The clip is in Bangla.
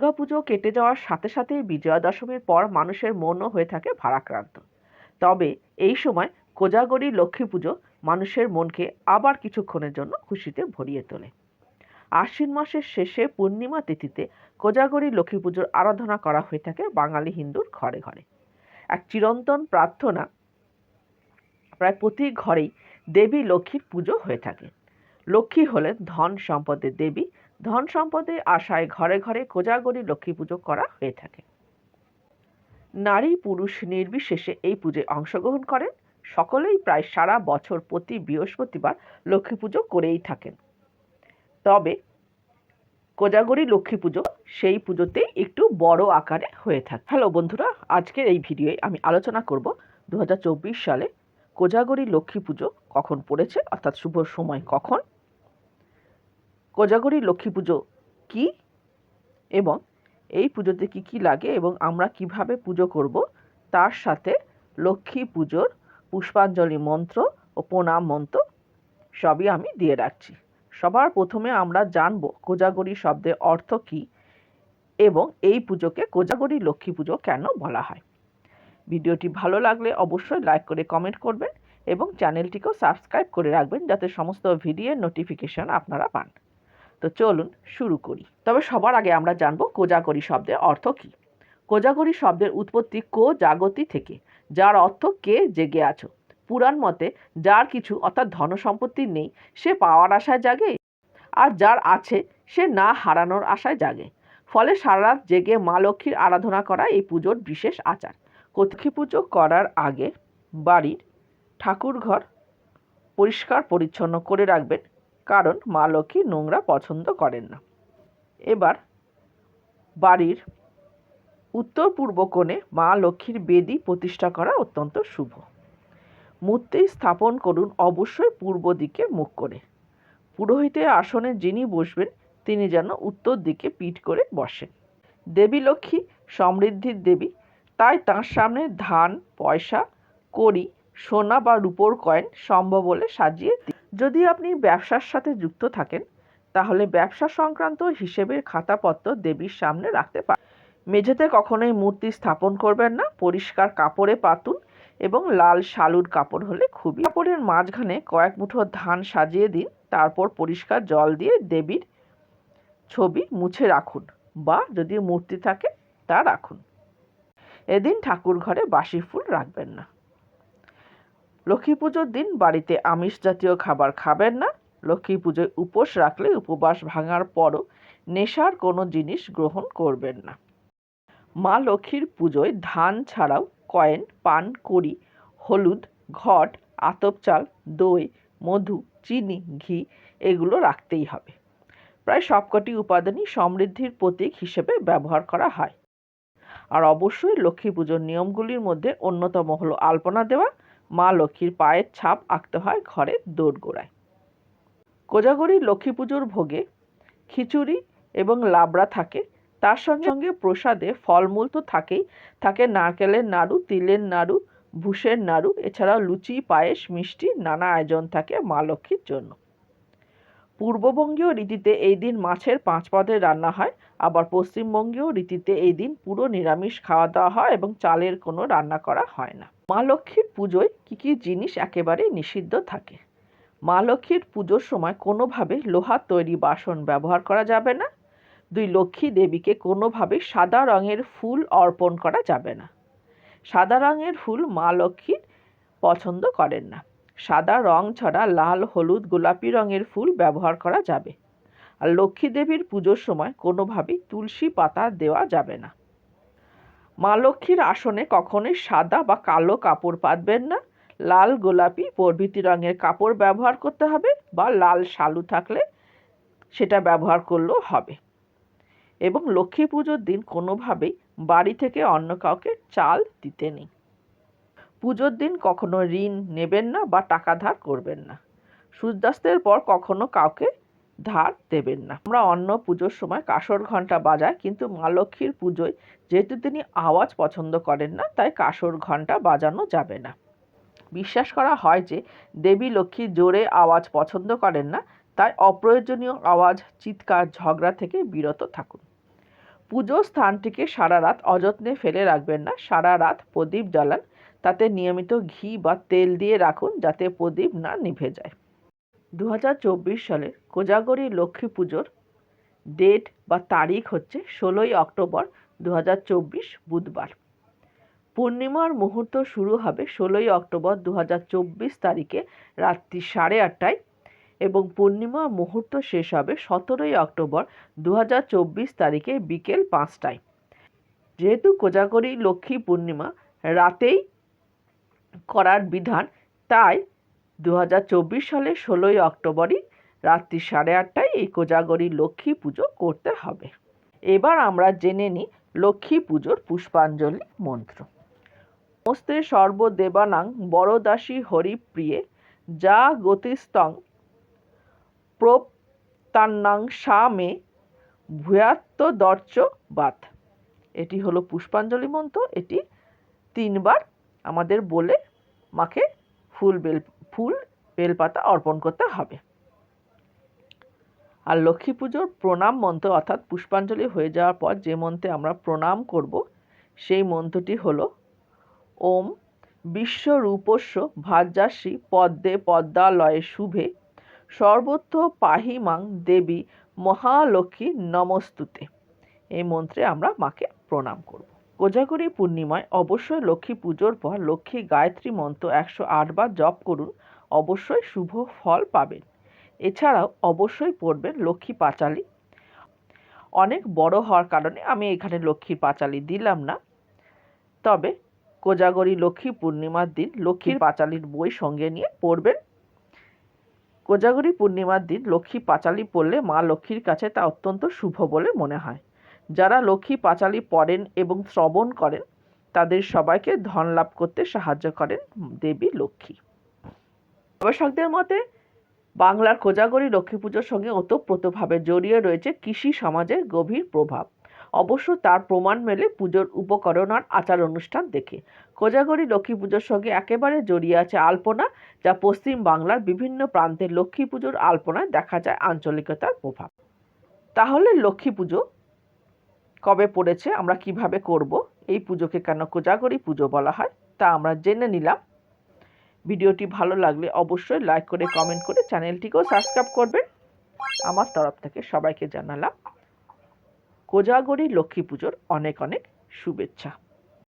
দুর্গাপুজো কেটে যাওয়ার সাথে সাথেই বিজয়া দশমীর পর মানুষের মনও হয়ে থাকে ভারাক্রান্ত। তবে এই সময় কোজাগরী লক্ষ্মী পুজো মানুষের মনকে আবার কিছুক্ষণের জন্য খুশিতে ভরিয়ে তোলে। আশ্বিন মাসের শেষে পূর্ণিমা তিথিতে কোজাগরী লক্ষ্মী পুজোর আরাধনা করা হয়ে থাকে বাঙালি হিন্দুর ঘরে ঘরে। এক চিরন্তন প্রার্থনা প্রায় প্রতি ঘরেই দেবী লক্ষ্মীর পুজো হয়ে থাকে। লক্ষ্মী হলেন ধন সম্পদের দেবী ধন সম্পদের আশায় ঘরে ঘরে কোজাগরী লক্ষ্মী পুজো করা হয়ে থাকে। নারী পুরুষ নির্বিশেষে এই পুজোয় অংশগ্রহণ করেন। সকলেই প্রায় সারা বছর প্রতি বৃহস্পতিবার লক্ষ্মী পুজো করেই থাকেন। তবে কোজাগরী লক্ষ্মী পুজো সেই পুজোতেই একটু বড় আকারে হয়ে থাকে। হ্যালো বন্ধুরা, আজকের এই ভিডিওয়ে আমি আলোচনা করব দু হাজার চব্বিশ সালে কোজাগরী লক্ষ্মী পুজো কখন পড়েছে, অর্থাৎ শুভ সময় কখন? কোজাগরী লক্ষ্মী পুজো কি এবং এই পুজোতে কি কি লাগে এবং আমরা কীভাবে পুজো করব? তার সাথে লক্ষ্মী পুজোর পুষ্পাঞ্জলি মন্ত্র ও প্রণাম মন্ত্র সবই আমি দিয়ে রাখছি। সবার প্রথমে আমরা জানব কোজাগরী শব্দের অর্থ কী এবং এই পুজোকে কোজাগরী লক্ষ্মী পুজো কেন বলা হয়। ভিডিওটি ভালো লাগলে অবশ্যই লাইক করে কমেন্ট করবেন এবং চ্যানেলটিকেও সাবস্ক্রাইব করে রাখবেন যাতে সমস্ত ভিডিওর নোটিফিকেশন আপনারা পান। তো চলুন শুরু করি। তবে সবার আগে আমরা জানব কোজাগরি শব্দের অর্থ কী? কোজাগরী শব্দের উৎপত্তি কো জাগতি থেকে, যার অর্থ কে জেগে আছো। পুরাণ মতে যার কিছু অর্থাৎ ধন সম্পত্তি নেই, সে পাওয়ার আশায় জাগে, আর যার আছে, সে না হারানোর আশায় জাগে। ফলে সারা রাত জেগে মা লক্ষ্মীর আরাধনা করা এই পুজোর বিশেষ আচার। লক্ষ্মী পুজো করার আগে বাড়ির ঠাকুর ঘর পরিষ্কার পরিচ্ছন্ন করে রাখবেন কারণ মা লক্ষ্মী নোংরা পছন্দ করেন না। এবার বাড়ির উত্তর পূর্ব কোণে মা লক্ষ্মীর বেদি প্রতিষ্ঠা করা অত্যন্ত শুভ। মূর্তি স্থাপন করুন অবশ্যই পূর্ব দিকে মুখ করে। পুরোহিতের আসনে যিনি বসবেন, তিনি যেন উত্তর দিকে পিঠ করে বসেন। দেবী লক্ষ্মী সমৃদ্ধির দেবী, তাই তাঁর সামনে ধান, পয়সা, কড়ি, সোনা বা রূপোর কয়েন সম্ভব বলে সাজিয়ে দিন যদি আপনি ব্যবসার সাথে যুক্ত থাকেন, তাহলে ব্যবসা সংক্রান্ত হিসেবের খাতাপত্র দেবীর সামনে রাখতে পারেন মেঝেতে কখনোই মূর্তি স্থাপন করবেন না, পরিষ্কার কাপড়ে পাতুন এবং লাল শালুর কাপড় হলে খুবই কাপড়ের মাঝখানে কয়েক মুঠো ধান সাজিয়ে দিন, তারপর পরিষ্কার জল দিয়ে দেবীর ছবি মুছে রাখুন বা যদি মূর্তি থাকে, তা রাখুন। এদিন ঠাকুর ঘরে বাসি ফুল রাখবেন না। লক্ষ্মী পুজোর দিন বাড়িতে আমিষ জাতীয় খাবার খাবেন না। লক্ষ্মী পুজোয় উপোস রাখলে উপবাস ভাঙার পরও নেশার কোনো জিনিস গ্রহণ করবেন না। মা লক্ষ্মীর পুজোয় ধান ছাড়াও কয়েন, পান, কড়ি, হলুদ, ঘট, আতপ চাল, দই, মধু, চিনি, ঘি এগুলো রাখতেই হবে। প্রায় সবকটি উপাদানই সমৃদ্ধির প্রতীক হিসেবে ব্যবহার করা হয়। আর অবশ্যই লক্ষ্মী পুজোর নিয়মগুলির মধ্যে অন্যতম হলো আলপনা দেওয়া মা লক্ষ্মীর পায়ের ছাপ আঁকতে হয় ঘরের দোরগোড়ায়। কোজাগরী লক্ষ্মী পুজোর ভোগে খিচুড়ি এবং লাবড়া থাকে। তার সঙ্গে সঙ্গে প্রসাদে ফলমূল তো থাকেই। থাকে নারকেলের নাড়ু, তিলের নাড়ু, ভুষের নাড়ু, এছাড়াও লুচি, পায়েস, মিষ্টি, নানা আয়োজন থাকে মা লক্ষ্মীর জন্য। পূর্ববঙ্গীয় রীতিতে এই দিন মাছের পাঁচ পদের রান্না হয়। আবার পশ্চিমবঙ্গীয় রীতিতে এই দিন পুরো নিরামিষ খাওয়া দাওয়া হয় এবং চালের কোনো রান্না করা হয় না। মা লক্ষ্মীর পুজোয় কী কী জিনিস একেবারে নিষিদ্ধ থাকে? মা লক্ষ্মীর পুজোর সময় কোনোভাবে লোহার তৈরি বাসন ব্যবহার করা যাবে না। দুই লক্ষ্মী দেবীকে কোনোভাবে সাদা রঙের ফুল অর্পণ করা যাবে না। সাদা রঙের ফুল মা লক্ষ্মীর পছন্দ করেন না। সাদা রং ছাড়া লাল, হলুদ, গোলাপি রঙের ফুল ব্যবহার করা যাবে। আর লক্ষ্মী দেবীর পুজোর সময় কোনোভাবেই তুলসী পাতা দেওয়া যাবে না। মা লক্ষ্মীর আসনে কখনোই সাদা বা কালো কাপড় পাতবেন না। লাল গোলাপি প্রভৃতি রঙের কাপড় ব্যবহার করতে হবে বা লাল শালু থাকলে সেটা ব্যবহার করলেও হবে। এবং লক্ষ্মী পুজোর দিন কোনোভাবেই বাড়ি থেকে অন্য কাউকে চাল দিতে নেই। পুজোর দিন কখনো ঋণ নেবেন না বা টাকা ধার করবেন না। সূর্যাস্তের পর কখনো কাউকে ধার দেবেন না। আমরা অন্য পুজোর সময় কাসর ঘণ্টা বাজাই, কিন্তু মা লক্ষ্মীর পুজোয় যেহেতু তিনি আওয়াজ পছন্দ করেন না, তাই কাসর ঘণ্টা বাজানো যাবে না। বিশ্বাস করা হয় যে, দেবী লক্ষ্মী জোরে আওয়াজ পছন্দ করেন না, তাই অপ্রয়োজনীয় আওয়াজ, চিৎকার, ঝগড়া থেকে বিরত থাকুন। পুজোর স্থানটিকে সারা রাত অযত্নে ফেলে রাখবেন না। সারা রাত প্রদীপ জ্বালান, তাতে নিয়মিত ঘি বা তেল দিয়ে রাখুন, যাতে প্রদীপ না নিভে যায়। দু হাজার চব্বিশ সালের কোজাগরী লক্ষ্মী পুজোর ডেট বা তারিখ হচ্ছে ষোলোই অক্টোবর দু হাজার চব্বিশ বুধবার। পূর্ণিমার মুহূর্ত শুরু হবে ষোলোই অক্টোবর দু হাজার চব্বিশ তারিখে রাত্রি সাড়ে আটটায় এবং পূর্ণিমা মুহূর্ত শেষ হবে সতেরোই অক্টোবর দু হাজার চব্বিশ তারিখে বিকেল পাঁচটায়। যেহেতু কোজাগরী লক্ষ্মী পূর্ণিমা রাতেই করার বিধান, তাই দু সালের ষোলোই অক্টোবরই রাত্রি সাড়ে আটটায় এই কোজাগরী লক্ষ্মী পুজো করতে হবে। এবার আমরা জেনে নিই লক্ষ্মী পুজোর পুষ্পাঞ্জলি মন্ত্র। নমস্তে সর্বদেবানাং বরদাসী হরিপ্রিয়ে, যা গতিস্তং প্রপ্তান্নাং সা মে ভূয়াত্মদর্চ বাত। এটি হলো পুষ্পাঞ্জলি মন্ত্র। এটি তিনবার আমাদের বলে মাকে ফুল বেল ফুল, বেলপাতা অর্পণ করতে হবে। আর লক্ষ্মী পুজোর প্রণাম মন্ত্র অর্থাৎ পুষ্পাঞ্জলি হয়ে যাওয়ার পর যে মন্ত্রে আমরা প্রণাম করব, সেই মন্ত্রটি হল, ওম বিশ্বরূপস্য ভাজ্যাসী পদ্মে পদ্মালয়ে শুভে, সর্বত্র পাহিমাং দেবী মহালক্ষ্মী নমস্তুতে। এই মন্ত্রে আমরা মাকে প্রণাম করব। কোজাগরী পূর্ণিমায় অবশ্যই লক্ষ্মী পুজোর পর লক্ষ্মী গায়ত্রী মন্ত্র একশো আটবার জপ করুন, অবশ্যই শুভ ফল পাবেন। এছাড়াও অবশ্যই পড়বেন লক্ষ্মী পাঁচালী। অনেক বড় হওয়ার কারণে আমি এখানে লক্ষ্মীর পাঁচালী দিলাম না। তবে কোজাগরী লক্ষ্মী পূর্ণিমার দিন লক্ষ্মীর পাঁচালীর বই সঙ্গে নিয়ে পড়বেন। কোজাগরী পূর্ণিমার দিন লক্ষ্মী পাঁচালী পড়লে মা লক্ষ্মীর কাছে তা অত্যন্ত শুভ বলে মনে হয়। যারা লক্ষ্মী পাঁচালী পড়েন এবং শ্রবণ করেন, তাদের সবাইকে ধন লাভ করতে সাহায্য করেন দেবী লক্ষ্মী। গবেষকদের মতে, বাংলার কোজাগরী লক্ষ্মী পুজোর সঙ্গে ওতপ্রোতভাবে জড়িয়ে রয়েছে কৃষি সমাজের গভীর প্রভাব। অবশ্য তার প্রমাণ মেলে পুজোর উপকরণ আর আচার অনুষ্ঠান দেখে। কোজাগরী লক্ষ্মী পুজোর সঙ্গে একেবারে জড়িয়ে আছে আলপনা, যা পশ্চিম বাংলার বিভিন্ন প্রান্তে লক্ষ্মী পুজোর আলপনায় দেখা যায় আঞ্চলিকতার প্রভাব। তাহলে লক্ষ্মী পুজো কবে পড়েছে, আমরা কীভাবে করব, এই পুজোকে কেন কোজাগরী পুজো বলা হয়, তা আমরা জেনে নিলাম। ভিডিওটি ভালো লাগলে অবশ্যই লাইক করে, কমেন্ট করে চ্যানেলটিকেও সাবস্ক্রাইব করবেন। আমার তরফ থেকে সবাইকে জানালাম, কোজাগরী লক্ষ্মী পুজোর অনেক অনেক শুভেচ্ছা।